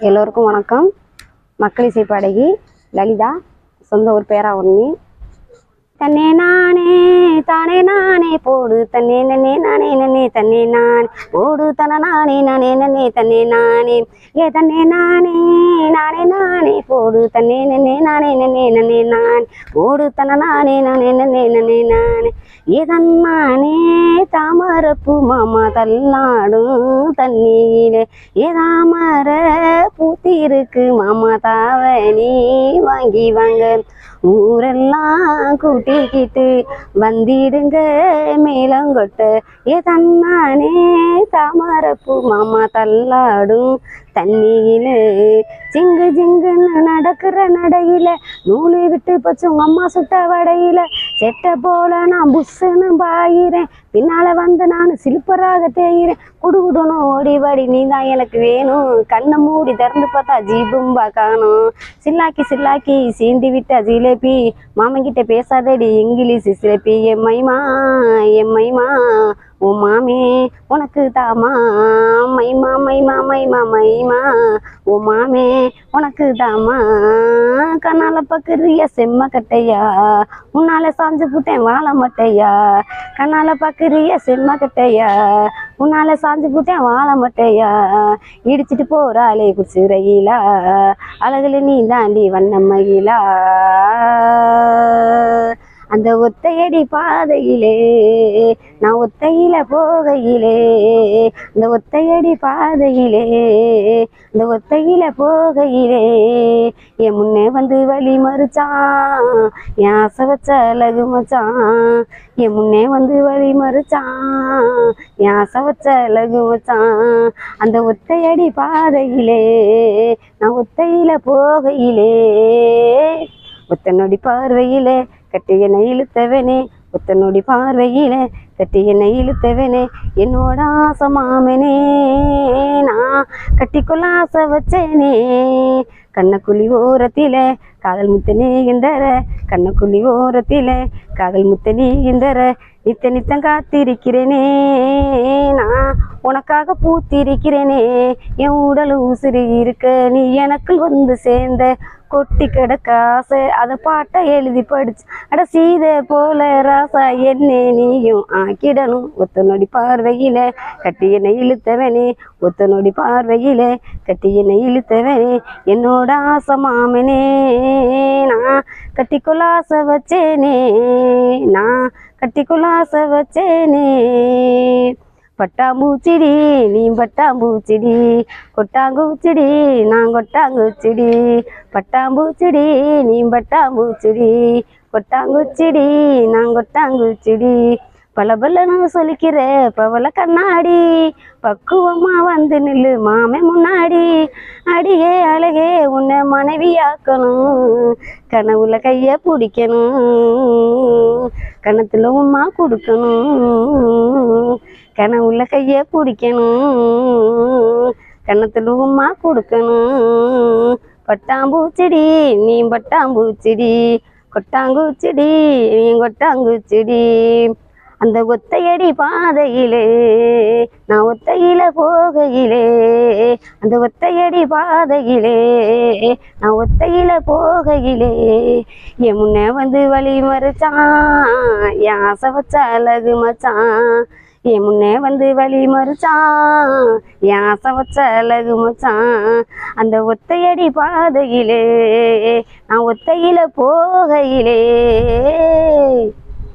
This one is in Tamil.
எல்லோருக்கும் வணக்கம். மக்கள் இசை பாடகி லலிதா சொந்த ஊர் ஒன்று தன்னே நானே போடு தன்னே நன்னே நானே நன்னே தன்னே நான். போடு தன நானே நானே நன்னே தன்னே நானே. ஏ தன்னே நானே நானே நானே. போடு தன்னே நன்னே நானே நன்னே நன்னே நான். போடு தன நானே நானே நன்னே நன்னே நானே. ஏதன்னானே தாமரப்பு மாமா தள்ளாடும் தண்ணியிலே. ஏதாமர பூத்திருக்கு மாமா தாவணி வாங்கி வாங்க. ஊரெல்லாம் கூட்டிக்கிட்டு வந்திடுங்க மேலங்கொட்ட தன்னானே தாமரப்பூ மாமா தள்ளாடும் தண்ணியில. ஜிங்கு ஜிங்கு நடக்கிற நடையில நூலு விட்டு போச்சு உங்க அம்மா சுட்ட வடையில. செட்ட போல நான் புஷ்ஷுன்னு பாயிறேன். பின்னால வந்து நான் சிலிப்பராக தேயிறேன். குடுகுடணும் ஓடி வாடி நீ தான் எனக்கு வேணும். கண்ணை மூடி திறந்து பார்த்தா ஜீபும்பா காணும். சில்லாக்கி சில்லாக்கி சீண்டி விட்ட ஜிலேபி. மாமன்கிட்ட பேசாதடி இங்கிலீஷ் சிலேபி. என் மைமா என் மைமா ஓ மாமே உனக்கு தாமா மைமா மைமா மைமா மைமா ஓ மாமே உனக்கு தாமா கண்ணால பக்குறிய செம்ம கட்டையா. உன்னால சாஞ்சு போட்டேன் வாழ மட்டையா. கண்ணால பக்குறிய செம்ம கட்டையா. உன்னால சாஞ்சு போட்டேன் வாழ மட்டையா. இடிச்சிட்டு போறாளே ரயிலா அழகுல நீ தாண்டி வண்ண மயிலா. அந்த ஒத்தையடி பாதையிலே நான் ஒத்தையில போகையிலே அந்த ஒத்தையடி பாதையிலே அந்த ஒத்தையில போகையிலே என் முன்னே வந்து வழி மறுச்சான் என் ஆசை வச்ச அழகு மச்சான் என் முன்னே வந்து வழி மறுச்சான் என் ஆசை வச்ச அழகு மச்சான். அந்த ஒத்தையடி பாதையிலே நான் ஒத்தையில போகையிலே ஒத்தனொடி பார்வையிலே கட்டி என்னை இழுத்தவனே ஒத்த நொடி பார்வையிலே கட்டி என்னை இழுத்தவனே என்னோட ஆசை மாமனே நான் கட்டிக்கொள்ள ஆசை வச்சேனே. கண்ணக்குழி ஓரத்தில காதல் முத்த நீகின்றர கண்ணக்குழி ஓரத்தில காதல் முத்த நீகின்றர நித்த நித்தம் காத்திருக்கிறேனே. நான் உனக்காக பூத்திருக்கிறேனே என் உடல் உசிறு இருக்க நீ எனக்குள் வந்து சேர்ந்த கொட்டி கிடக்க ஆசை. அதை பாட்டை எழுதி படிச்சு அட சீதை போல ராசா என்ன நீயும் ஆக்கிடணும். ஒத்த நொடி பார்வையில கட்டியனை இழுத்தவனே. ஒத்த நொடி பார்வையில கட்டியனை என்னை இழுத்தவனே. என்னோட ஆசை மாமனே நான் கட்டி ஆசை வச்சேனே. நான் கட்டி ஆசை வச்சேனே. பட்டாம்பூச்சிடி நீ பட்டாம்பூச்சிடி. கொட்டாங்கூச்சிடி நான் கொட்டாங்குச்சிடி. பட்டாம்பூச்சிடி நீ பட்டாம்பூச்சிடி. கொட்டாங்குச்சிடி நான் கொட்டாங்குச்சிடி. பல பலன்னு சொல்லிக்கிற பவள கண்ணாடி. பக்குவமா வந்து நில்லு மாமே முன்னாடி. அடியே அழகே உன்னை மனைவியாக்கணும். கனவுல கைய பிடிக்கணும். கணத்துல உமா கொடுக்கணும். கனவுல கைய பிடிக்கணும் கணத்துல கொடுக்கணும். பட்டாம்பூச்செடி நீ பட்டாம்பூச்செடி. கொட்டாங்குச்செடி நீ கொட்டாங்குச்செடி. அந்த ஒத்தையடி பாதையிலே நான் ஒத்தையில போகையிலே. அந்த ஒத்தையடி பாதையிலே நான் ஒத்தையில போகையிலே. என் முன்ன வந்து வழி மறைச்சான் என் ஆசை வச்ச அழகு மச்சான். என் முன்னே வந்து வழி மறுச்சான் என் ஆசை வச்ச அழகு மச்சான். அந்த ஒத்தையடி பாதையிலே நான் ஒத்தையில போகையிலே